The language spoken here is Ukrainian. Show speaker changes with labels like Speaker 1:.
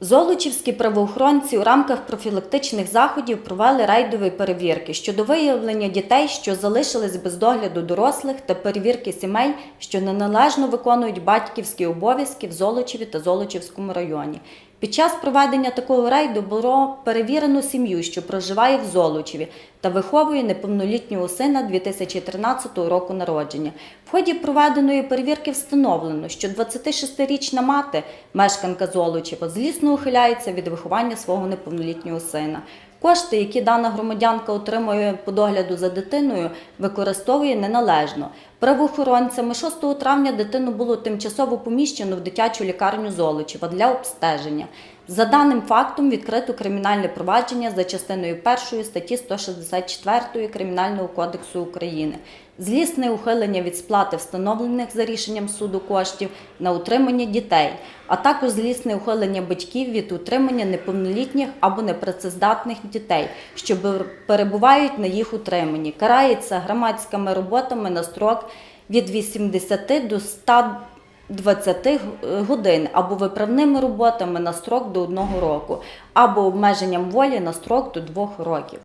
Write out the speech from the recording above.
Speaker 1: Золочівські правоохоронці у рамках профілактичних заходів провели рейдові перевірки щодо виявлення дітей, що залишились без догляду дорослих, та перевірки сімей, що неналежно виконують батьківські обов'язки в Золочеві та Золочівському районі. Під час проведення такого рейду було перевірено сім'ю, що проживає в Золочеві та виховує неповнолітнього сина 2013 року народження. В ході проведеної перевірки встановлено, що 26-річна мати, мешканка Золочева, злісно ухиляється від виховання свого неповнолітнього сина. Кошти, які дана громадянка отримує по догляду за дитиною, використовує неналежно. Правоохоронцями 6 травня дитину було тимчасово поміщено в дитячу лікарню Золочева для обстеження. За даним фактом відкрито кримінальне провадження за частиною 1 статті 164 Кримінального кодексу України. Злісне ухилення від сплати встановлених за рішенням суду коштів на утримання дітей, а також злісне ухилення батьків від утримання неповнолітніх або непрацездатних дітей, що перебувають на їх утриманні. Карається громадськими роботами на строк від 80 до 120 годин або виправними роботами на строк до одного року, або обмеженням волі на строк до двох років.